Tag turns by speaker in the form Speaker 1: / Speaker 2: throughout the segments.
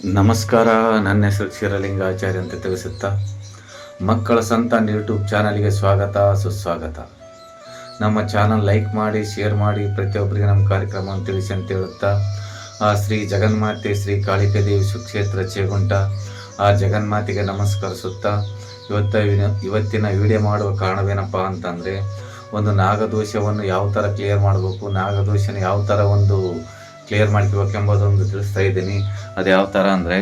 Speaker 1: ನಮಸ್ಕಾರ. ನನ್ನ ಹೆಸರು ಕ್ಷೀರಲಿಂಗಾಚಾರ್ಯ ಅಂತ ತಿಳಿಸುತ್ತಾ, ಮಕ್ಕಳ ಸಂತಾನ ಯೂಟ್ಯೂಬ್ ಚಾನಲ್ಗೆ ಸ್ವಾಗತ, ಸುಸ್ವಾಗತ. ನಮ್ಮ ಚಾನಲ್ ಲೈಕ್ ಮಾಡಿ, ಶೇರ್ ಮಾಡಿ, ಪ್ರತಿಯೊಬ್ಬರಿಗೆ ನಮ್ಮ ಕಾರ್ಯಕ್ರಮವನ್ನು ತಿಳಿಸಿ ಅಂತ ಹೇಳುತ್ತಾ, ಆ ಶ್ರೀ ಜಗನ್ಮಾತೆ, ಶ್ರೀ ಕಾಳಿಕಾದೇವಿ ಸುಕ್ಷೇತ್ರ ಚೇಗುಂಟ, ಆ ಜಗನ್ಮಾತೆಗೆ ನಮಸ್ಕರಿಸುತ್ತಾ, ಇವತ್ತ ಇವತ್ತಿನ ವಿಡಿಯೋ ಮಾಡುವ ಕಾರಣವೇನಪ್ಪ ಅಂತಂದರೆ, ಒಂದು ನಾಗದೋಷವನ್ನು ಯಾವ ಥರ ಕ್ಲಿಯರ್ ಮಾಡಬೇಕು, ನಾಗದೋಷನ ಯಾವ ಥರ ಒಂದು ಕ್ಲಿಯರ್ ಮಾಡ್ಕೋಬೇಕೆಂಬುದೊಂದು ತಿಳಿಸ್ತಾ ಇದ್ದೀನಿ. ಅದು ಯಾವ ಥರ ಅಂದರೆ,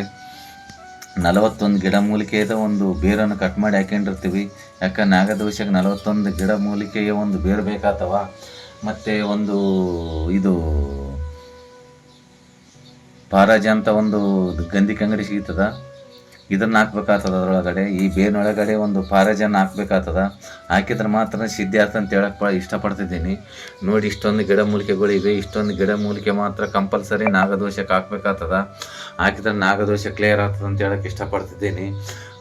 Speaker 1: ನಲವತ್ತೊಂದು ಗಿಡ ಮೂಲಿಕೆಯದ ಒಂದು ಬೇರನ್ನು ಕಟ್ ಮಾಡಿ ಹಾಕೊಂಡಿರ್ತೀವಿ. ಯಾಕೆ, ನಾಗದೋಷಕ್ಕೆ ನಲವತ್ತೊಂದು ಗಿಡ ಮೂಲಿಕೆಯ ಒಂದು ಬೇರು ಬೇಕಾತವ? ಮತ್ತು ಒಂದು ಇದು, ಪಾರಾಜ ಅಂತ ಒಂದು ಗಂಧಿ ಕಂಗಡಿ ಸಿಗ್ತದ? ಇದನ್ನ ಹಾಕ್ಬೇಕಾಗ್ತದ ಅದರೊಳಗಡೆ. ಈ ಬೇನೊಳಗಡೆ ಒಂದು ಪಾರಜನ್ನ ಹಾಕ್ಬೇಕಾಗ್ತದ. ಹಾಕಿದ್ರೆ ಮಾತ್ರ ಸಿದ್ಧಿ ಅಂತ ಹೇಳಕ್ ಪ- ಇಷ್ಟಪಡ್ತಿದ್ದೀನಿ. ನೋಡಿ ಇಷ್ಟೊಂದು ಗಿಡ ಮೂಲಿಕೆಗಳು ಇವೆ ಇಷ್ಟೊಂದು ಗಿಡಮೂಲಿಕೆ ಮಾತ್ರ ಕಂಪಲ್ಸರಿ ನಾಗದೋಷಕ್ಕೆ ಹಾಕ್ಬೇಕಾಗ್ತದ. ಹಾಕಿದ್ರೆ ನಾಗದೋಷ ಕ್ಲಿಯರ್ ಆಗ್ತದೆ ಅಂತ ಹೇಳಕ್ ಇಷ್ಟಪಡ್ತಿದ್ದೀನಿ.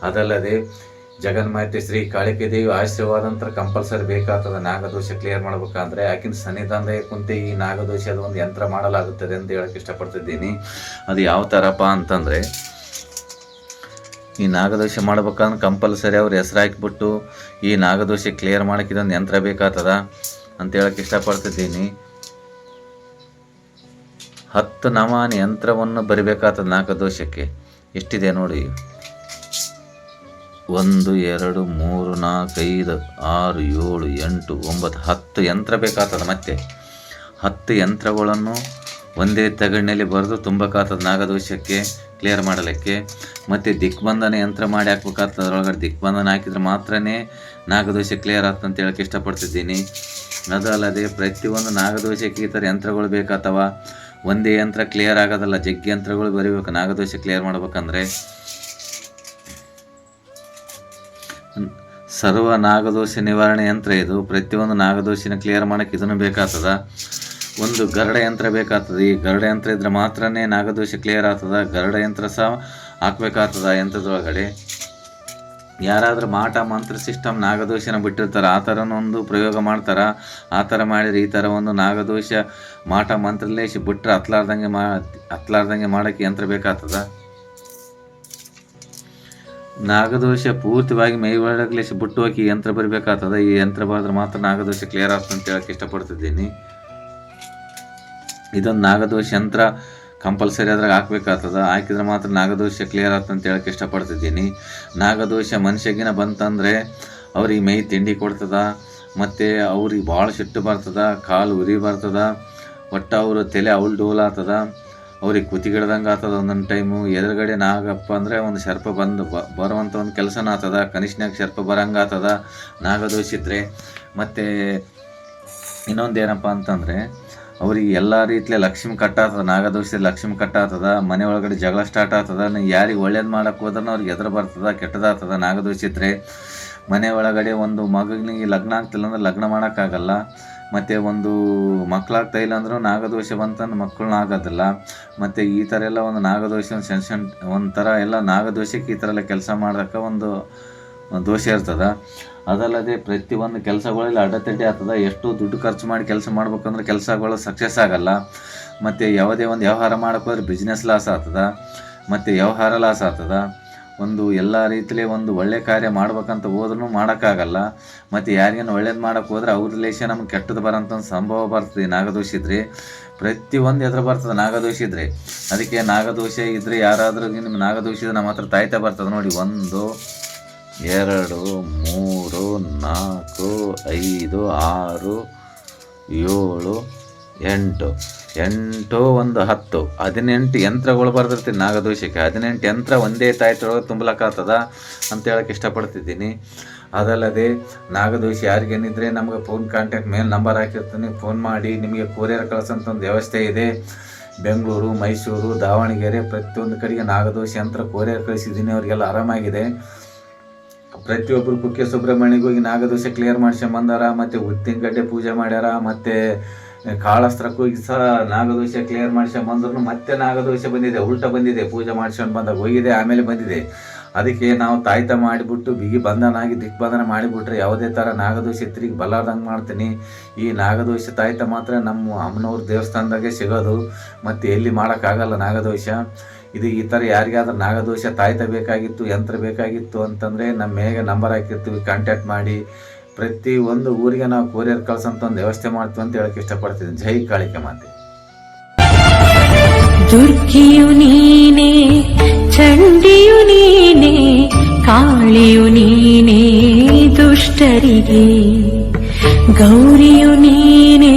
Speaker 1: ಅದಲ್ಲದೆ ಜಗನ್ಮಾತೆ ಶ್ರೀ ಕಾಳಿಕೆ ದೇವಿ ಆಶೀರ್ವಾದ ಅಂತ ಕಂಪಲ್ಸರಿ ಬೇಕಾಗ್ತದ ನಾಗದೋಷ ಕ್ಲಿಯರ್ ಮಾಡ್ಬೇಕಂದ್ರೆ. ಆಕಿನ ಸನ್ನಿಧಾನದಾಗ ಕುಂತೆ ಈ ನಾಗದೋಷದ ಒಂದು ಯಂತ್ರ ಮಾಡಲಾಗುತ್ತದೆ ಅಂತ ಹೇಳಕ್ ಇಷ್ಟಪಡ್ತಿದ್ದೀನಿ. ಅದು ಯಾವ ಥರಪ್ಪ ಅಂತಂದರೆ ಈ ನಾಗದೋಷ ಮಾಡ್ಬೇಕಂದ್ರೆ ಕಂಪಲ್ಸರಿ ಅವ್ರ ಹೆಸರು ಹಾಕಿಬಿಟ್ಟು ಈ ನಾಗದೋಷ ಕ್ಲಿಯರ್ ಮಾಡಕ್ಕೆ ಇದೊಂದು ಯಂತ್ರ ಬೇಕಾಗ್ತದ ಅಂತ ಹೇಳಕ್ಕೆ ಇಷ್ಟಪಡ್ತಿದ್ದೀನಿ. ಹತ್ತು ನಮಾನ ಯಂತ್ರವನ್ನು ಬರಿಬೇಕಾಗ್ತದೆ ನಾಗದೋಷಕ್ಕೆ. ಎಷ್ಟಿದೆ ನೋಡಿ. ಒಂದು, ಎರಡು, ಮೂರು, ನಾಲ್ಕು, ಐದು, ಆರು, ಏಳು, ಎಂಟು, ಒಂಬತ್ತು, ಹತ್ತು ಯಂತ್ರ ಬೇಕಾಗ್ತದೆ ಮತ್ತೆ. ಹತ್ತು ಯಂತ್ರಗಳನ್ನು ಒಂದೇ ತಗಡಿನಲ್ಲಿ ಬರೆದು ತುಂಬಕ್ಕಾಗ್ತದೆ ನಾಗದೋಷಕ್ಕೆ ಕ್ಲಿಯರ್ ಮಾಡಲಿಕ್ಕೆ. ಮತ್ತು ದಿಕ್ಬಂಧನ ಯಂತ್ರ ಮಾಡಿ ಹಾಕ್ಬೇಕಾಗ್ತದೆ. ಅದರೊಳಗಡೆ ದಿಕ್ಬಂಧನ ಹಾಕಿದ್ರೆ ಮಾತ್ರನೇ ನಾಗದೋಷ ಕ್ಲಿಯರ್ ಆಗ್ತದೆ ಅಂತ ಹೇಳಕ್ಕೆ ಇಷ್ಟಪಡ್ತಿದ್ದೀನಿ. ಅದಲ್ಲದೆ ಪ್ರತಿಯೊಂದು ನಾಗದೋಷಕ್ಕೆ ಈ ಥರ ಯಂತ್ರಗಳು ಬೇಕಾಗ್ತವ ಒಂದೇ ಯಂತ್ರ ಕ್ಲಿಯರ್ ಆಗೋದಲ್ಲ, ಜಗ್ಗಿ ಯಂತ್ರಗಳು ಬರೀಬೇಕು, ನಾಗದೋಷ ಕ್ಲಿಯರ್ ಮಾಡ್ಬೇಕಂದ್ರೆ. ಸರ್ವ ನಾಗದೋಷ ನಿವಾರಣೆ ಯಂತ್ರ ಇದು. ಪ್ರತಿಯೊಂದು ನಾಗದೋಷನ ಕ್ಲಿಯರ್ ಮಾಡೋಕ್ಕೆ ಇದನ್ನು ಬೇಕಾಗ್ತದ ಒಂದು ಗರಡ ಯಂತ್ರ ಬೇಕಾಗ್ತದೆ. ಈ ಗರಡ ಯಂತ್ರ ಇದ್ರೆ ಮಾತ್ರನೇ ನಾಗದೋಷ ಕ್ಲಿಯರ್ ಆಗ್ತದ. ಗರಡ ಯಂತ್ರ ಸಹ ಹಾಕ್ಬೇಕಾಗ್ತದ ಯಂತ್ರದೊಳಗಡೆ. ಯಾರಾದರೂ ಮಾಟ, ಮಂತ್ರ ಸಿಸ್ಟಮ್ ನಾಗದೋಷನ ಬಿಟ್ಟಿರ್ತಾರೆ, ಆ ಥರನೊಂದು ಪ್ರಯೋಗ ಮಾಡ್ತಾರೆ. ಆ ಥರ ಮಾಡಿದ್ರೆ ಈ ಥರ ಒಂದು ನಾಗದೋಷ ಮಾಟ ಮಂತ್ರಲೇಶಿ ಬಿಟ್ಟರೆ ಹತ್ಲಾರ್ದಂಗೆ ಮಾ, ಹತ್ಲಾರ್ದಂಗೆ ಮಾಡೋಕ್ಕೆ ಯಂತ್ರ ಬೇಕಾಗ್ತದ. ನಾಗದೋಷ ಪೂರ್ತಿಯಾಗಿ ಮೈ ಬಿಟ್ಟು ಹೋಗಿ ಯಂತ್ರ ಬರಬೇಕಾಗ್ತದ. ಈ ಯಂತ್ರ ಬರೆದ್ರೆ ಮಾತ್ರ ನಾಗದೋಷ ಕ್ಲಿಯರ್ ಆಗ್ತದೆ ಅಂತ ಹೇಳಕ್ಕೆ ಇಷ್ಟಪಡ್ತಿದ್ದೀನಿ. ಇದೊಂದು ನಾಗದೋಷ ಯಂತ್ರ ಕಂಪಲ್ಸರಿ ಅದ್ರಾಗ ಹಾಕ್ಬೇಕಾಗ್ತದ. ಹಾಕಿದ್ರೆ ಮಾತ್ರ ನಾಗದೋಷ ಕ್ಲಿಯರ್ ಆಗ್ತದೆ ಅಂತ ಹೇಳಕ್ಕೆ ಇಷ್ಟಪಡ್ತಿದ್ದೀನಿ. ನಾಗದೋಷ ಮನುಷ್ಯಗಿನ ಬಂತಂದ್ರೆ ಅವ್ರಿಗೆ ಮೈ ತಿಂಡಿ ಕೊಡ್ತದ, ಮತ್ತು ಅವ್ರಿಗೆ ಭಾಳ ಸಿಟ್ಟು ಬರ್ತದ, ಕಾಲು ಉರಿ ಬರ್ತದ, ಒಟ್ಟು ಅವರು ತಲೆ ಅವಳು ಡೋಲ್ ಆತದ, ಅವ್ರಿಗೆ ಕುತಿಗಿಡ್ದಂಗೆ ಆಗ್ತದ ಒಂದೊಂದು ಟೈಮು ಎದುರುಗಡೆ ನಾಗಪ್ಪ ಅಂದರೆ ಒಂದು ಸರ್ಪ ಬಂದು ಬ ಬರುವಂಥ ಒಂದು ಕೆಲಸನ ಆಗ್ತದ ಕನಿಷ್ಠನಾಗ ಸರ್ಪ ಬರಂಗೆ ಆಗ್ತದ ನಾಗದೋಷ ಇದ್ದರೆ ಮತ್ತು ಇನ್ನೊಂದು ಏನಪ್ಪ ಅಂತಂದರೆ ಅವ್ರಿಗೆ ಎಲ್ಲ ರೀತಿಯ ಲಕ್ಷ್ಮಿ ಕಟ್ಟಾತದ ನಾಗದೋಷದ ಲಕ್ಷ್ಮಿ ಕಟ್ಟಾಗ್ತದ ಮನೆ ಒಳಗಡೆ ಜಗಳ ಸ್ಟಾರ್ಟ್ ಆಗ್ತದ ಯಾರಿಗೆ ಒಳ್ಳೇದು ಮಾಡಕ್ಕೆ ಹೋದ್ರೂ ಅವ್ರಿಗೆ ಎದುರು ಬರ್ತದ ಕೆಟ್ಟದಾಗ್ತದ ನಾಗದೋಷ ಇದ್ರೆ. ಮನೆ ಒಳಗಡೆ ಒಂದು ಮಗನಿಗೆ ಲಗ್ನ ಆಗ್ತಿಲ್ಲ ಅಂದ್ರೆ ಲಗ್ನ ಮಾಡೋಕ್ಕಾಗಲ್ಲ. ಮತ್ತು ಒಂದು ಮಕ್ಕಳಾಗ್ತಾ ಇಲ್ಲ ಅಂದ್ರೂ ನಾಗದೋಷ ಬಂತಂದ್ರೆ ಮಕ್ಕಳನ್ನ ಆಗೋದಿಲ್ಲ. ಮತ್ತು ಈ ಥರ ಎಲ್ಲ ಒಂದು ನಾಗದೋಷ ಒಂದು ಸಣ್ಣ ಸಣ್ಣ ಒಂಥರ ಎಲ್ಲ ನಾಗದೋಷಕ್ಕೆ ಈ ಥರ ಎಲ್ಲ ಕೆಲಸ ಮಾಡೋಕ್ಕೆ ಒಂದು ದೋಷ ಇರ್ತದೆ. ಅದಲ್ಲದೆ ಪ್ರತಿಯೊಂದು ಕೆಲಸಗಳಲ್ಲಿ ಅಡೆತಡೆ ಆಗ್ತದೆ. ಎಷ್ಟು ದುಡ್ಡು ಖರ್ಚು ಮಾಡಿ ಕೆಲಸ ಮಾಡ್ಬೇಕಂದ್ರೆ ಕೆಲಸಗಳು ಸಕ್ಸಸ್ ಆಗಲ್ಲ. ಮತ್ತು ಯಾವುದೇ ಒಂದು ವ್ಯವಹಾರ ಮಾಡೋಕ್ಕೋದ್ರೆ ಬಿಸ್ನೆಸ್ ಲಾಸ್ ಆಗ್ತದೆ. ಮತ್ತು ವ್ಯವಹಾರ ಲಾಸ್ ಆಗ್ತದ. ಒಂದು ಎಲ್ಲ ರೀತಿಲಿ ಒಂದು ಒಳ್ಳೆ ಕಾರ್ಯ ಮಾಡ್ಬೇಕಂತ ಹೋದ್ರೂ ಮಾಡೋಕ್ಕಾಗಲ್ಲ. ಮತ್ತು ಯಾರಿಗೇನು ಒಳ್ಳೇದು ಮಾಡೋಕ್ಕೆ ಹೋದ್ರೆ ಅವ್ರ ರಿಲೇಷನ್ ನಮ್ಗೆ ಕೆಟ್ಟದ್ದು ಬರೋಂಥ ಒಂದು ಸಂಭವ ಬರ್ತದೆ ನಾಗದೋಷ ಇದ್ರೆ. ಪ್ರತಿಯೊಂದು ಎದುರು ಬರ್ತದೆ ನಾಗದೋಷ ಇದ್ರೆ. ಅದಕ್ಕೆ ನಾಗದೋಷ ಇದ್ರೆ ಯಾರಾದರೂ ನಿಮ್ಮ ನಾಗದೋಷ ಇದ್ರೆ ನಮ್ಮ ಹತ್ರ ತಾಯ್ತಾ ಬರ್ತದೆ ನೋಡಿ. ಒಂದು ಎರಡು, ಮೂರು, ನಾಲ್ಕು, ಐದು, ಆರು, ಏಳು, ಎಂಟು. ಎಂಟು, ಒಂದು, ಹತ್ತು. ಹದಿನೆಂಟು ಯಂತ್ರಗಳು ಬರ್ದಿರ್ತೀನಿ ನಾಗದೋಷಕ್ಕೆ. ಹದಿನೆಂಟು ಯಂತ್ರ ಒಂದೇ ತಾಯ್ತೊಳಗೆ ತುಂಬಲಕ್ಕಾಗ್ತದ ಅಂತ ಹೇಳಕ್ಕೆ ಇಷ್ಟಪಡ್ತಿದ್ದೀನಿ. ಅದಲ್ಲದೆ ನಾಗದೋಷ ಯಾರಿಗೇನಿದ್ರೆ ನಮಗೆ ಫೋನ್ ಕಾಂಟ್ಯಾಕ್ಟ್ ಮೇಲೆ ನಂಬರ್ ಹಾಕಿರ್ತೀನಿ. ಫೋನ್ ಮಾಡಿ ನಿಮಗೆ ಕೊರಿಯರ್ ಕಳ್ಸೋಂಥ ಒಂದು ವ್ಯವಸ್ಥೆ ಇದೆ. ಬೆಂಗಳೂರು, ಮೈಸೂರು, ದಾವಣಗೆರೆ ಪ್ರತಿಯೊಂದು ಕಡೆಗೆ ನಾಗದೋಷ ಯಂತ್ರ ಕೊರಿಯರ್ ಕಳಿಸಿದ್ದೀನಿ. ಅವರಿಗೆಲ್ಲ ಆರಾಮಾಗಿದೆ. ಪ್ರತಿಯೊಬ್ಬರು ಕುಕ್ಕೆ ಸುಬ್ರಹ್ಮಣ್ಯಗೆ ಹೋಗಿ ನಾಗದೋಷ ಕ್ಲಿಯರ್ ಮಾಡ್ಸ್ಕೊಂಡ್ ಬಂದಾರ, ಮತ್ತು ಉತ್ತಿನಗಡ್ಡೆ ಪೂಜೆ ಮಾಡ್ಯಾರ, ಮತ್ತು ಕಾಳಸ್ತ್ರಕ್ಕೆ ಹೋಗಿ ಸಹ ನಾಗದೋಷ ಕ್ಲಿಯರ್ ಮಾಡ್ಸ್ಕೊಂಡ್ ಬಂದ್ರು ಮತ್ತೆ ನಾಗದೋಷ ಬಂದಿದೆ, ಉಲ್ಟ ಬಂದಿದೆ, ಪೂಜೆ ಮಾಡ್ಸ್ಕೊಂಡು ಬಂದಾಗ ಹೋಗಿದೆ, ಆಮೇಲೆ ಬಂದಿದೆ. ಅದಕ್ಕೆ ನಾವು ತಾಯ್ತ ಮಾಡಿಬಿಟ್ಟು ಬಿಗಿ ಬಂಧನಾಗಿ ದಿಗ್ಬಂಧನ ಮಾಡಿಬಿಟ್ರೆ ಯಾವುದೇ ಥರ ನಾಗದೋಷ ತಿರುಗಿ ಬಲಾರ್ದಂಗೆ ಮಾಡ್ತೀನಿ. ಈ ನಾಗದೋಷ ತಾಯ್ತ ಮಾತ್ರ ನಮ್ಮ ಅಮ್ಮನವ್ರ ದೇವಸ್ಥಾನದಾಗೆ ಸಿಗೋದು, ಮತ್ತು ಎಲ್ಲಿ ಮಾಡೋಕ್ಕಾಗಲ್ಲ ನಾಗದೋಷ ಇದು ಈ ಥರ ಯಾರಿಗಾದ್ರೂ ನಾಗದೋಷ ತಾಯ್ತ ಬೇಕಾಗಿತ್ತು, ಯಂತ್ರ ಬೇಕಾಗಿತ್ತು ಅಂತಂದರೆ ನಮ್ಮ ಹೇಗೆ ನಂಬರ್ ಹಾಕಿರ್ತೀವಿ ಕಾಂಟ್ಯಾಕ್ಟ್ ಮಾಡಿ. ಪ್ರತಿ ಒಂದು ಊರಿಗೆ ನಾವು ಕೊರಿಯರ್ ಕಳ್ಸಂತ ಒಂದು ವ್ಯವಸ್ಥೆ ಮಾಡ್ತೀವಿ ಅಂತ ಹೇಳಕ್ಕೆ ಇಷ್ಟಪಡ್ತೀನಿ ಜೈ ಕಾಳಿಕೆ ಮಾತೆ.
Speaker 2: ದುರ್ಗಿಯು ನೀನೇ, ಚಂಡಿಯು ನೀನೇ, ಕಾಳಿಯು ನೀನೇ, ದುಷ್ಟರಿಗೆ. ಗೌರಿಯು ನೀನೇ